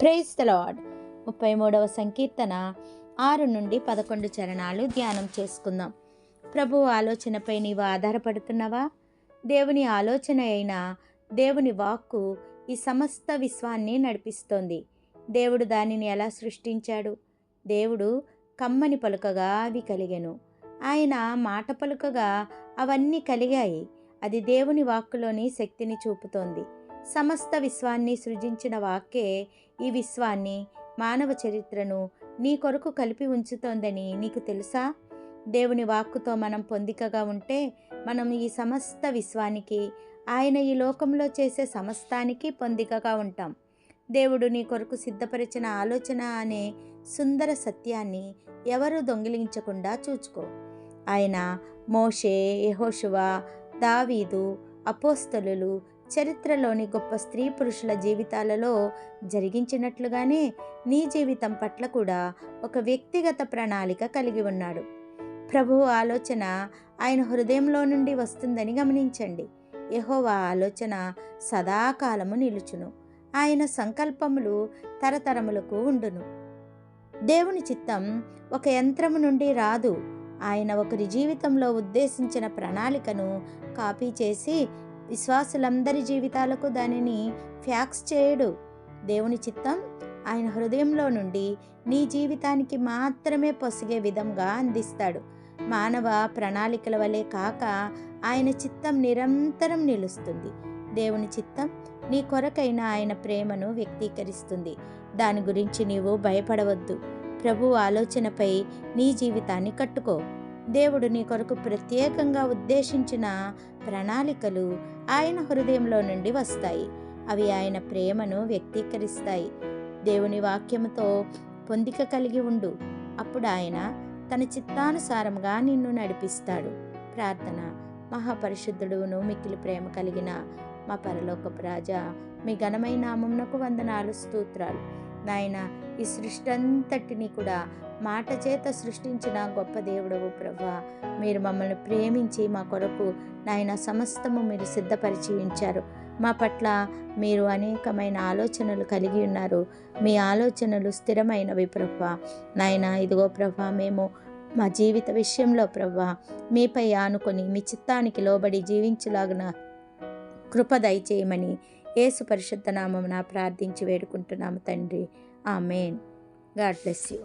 Praise the lord ముప్పై మూడవ సంకీర్తన ఆరు నుండి పదకొండు చరణాలు ధ్యానం చేసుకుందాం. ప్రభు ఆలోచనపై నీవు ఆధారపడుతున్నావా? దేవుని ఆలోచన అయిన దేవుని వాక్కు ఈ సమస్త విశ్వాన్ని నడిపిస్తోంది. దేవుడు దానిని ఎలా సృష్టించాడు? దేవుడు కమ్మని పలుకగా అవి కలిగెను. ఆయన మాట పలుకగా అవన్నీ కలిగాయి. అది దేవుని వాక్కులోని శక్తిని చూపుతోంది. సమస్త విశ్వాన్ని సృజించిన వాక్కే ఈ విశ్వాన్ని మానవ చరిత్రను నీ కొరకు కలిపి ఉంచుతోందని నీకు తెలుసా? దేవుని వాక్కుతో మనం పొందికగా ఉంటే మనం ఈ సమస్త విశ్వానికి ఆయన ఈ లోకంలో చేసే సమస్తానికి పొందికగా ఉంటాం. దేవుడు నీ కొరకు సిద్ధపరిచిన ఆలోచన అనే సుందర సత్యాన్ని ఎవరు దొంగిలించకుండా చూచుకో. ఆయన మోషే యహోషువ దావీదు అపోస్తలులు చరిత్రలోని గొప్ప స్త్రీ పురుషుల జీవితాలలో జరిగించినట్లుగానే నీ జీవితం పట్ల కూడా ఒక వ్యక్తిగత ప్రణాళిక కలిగి ఉన్నాడు. ప్రభువు ఆలోచన ఆయన హృదయంలో నుండి వస్తుందని గమనించండి. యహోవా ఆలోచన సదాకాలము నిలుచును. ఆయన సంకల్పములు తరతరములకు ఉండును. దేవుని చిత్తం ఒక యంత్రము నుండి రాదు. ఆయన ఒకరి జీవితంలో ఉద్దేశించిన ప్రణాళికను కాపీ చేసి విశ్వాసులందరి జీవితాలకు దానిని ఫ్యాక్స్ చేయడు. దేవుని చిత్తం ఆయన హృదయంలో నుండి నీ జీవితానికి మాత్రమే పొసిగే విధంగా అందిస్తాడు. మానవ ప్రణాళికల వలె కాక ఆయన చిత్తం నిరంతరం నిలుస్తుంది. దేవుని చిత్తం నీ కొరకైన ఆయన ప్రేమను వ్యక్తీకరిస్తుంది. దాని గురించి నీవు భయపడవద్దు. ప్రభు ఆలోచనపై నీ జీవితాన్ని కట్టుకో. దేవుడు నీ కొరకు ప్రత్యేకంగా ఉద్దేశించిన ప్రణాళికలు ఆయన హృదయంలో నుండి వస్తాయి. అవి ఆయన ప్రేమను వ్యక్తీకరిస్తాయి. దేవుని వాక్యముతో పొందిక కలిగి ఉండు. అప్పుడు ఆయన తన చిత్తానుసారంగా నిన్ను నడిపిస్తాడు. ప్రార్థన. మహాపరిశుద్ధుడును మిక్కిలి ప్రేమ కలిగిన మా పరలోకపు రాజా మీ ఘనమైన నామమునకు వందనాలు స్తోత్రాలు. నాయన ఈ సృష్టి అంతటిని కూడా మాట చేత సృష్టించిన గొప్ప దేవుడవు ప్రభా. మీరు మమ్మల్ని ప్రేమించి మా కొరకు నాయన సమస్తము మీరు సిద్ధపరిచి ఉంచారు మా పట్ల మీరు అనేకమైన ఆలోచనలు కలిగి ఉన్నారు. మీ ఆలోచనలు స్థిరమైనవి ప్రభా. నాయన ఇదిగో ప్రభా మేము మా జీవిత విషయంలో ప్రభా మీపై ఆనుకొని మీ చిత్తానికి లోబడి జీవించలాగిన కృప దయచేయమని యేసు పరిశుద్ధ నామమున ప్రార్థించి వేడుకుంటున్నాము తండ్రి. ఆమెన్. God bless you.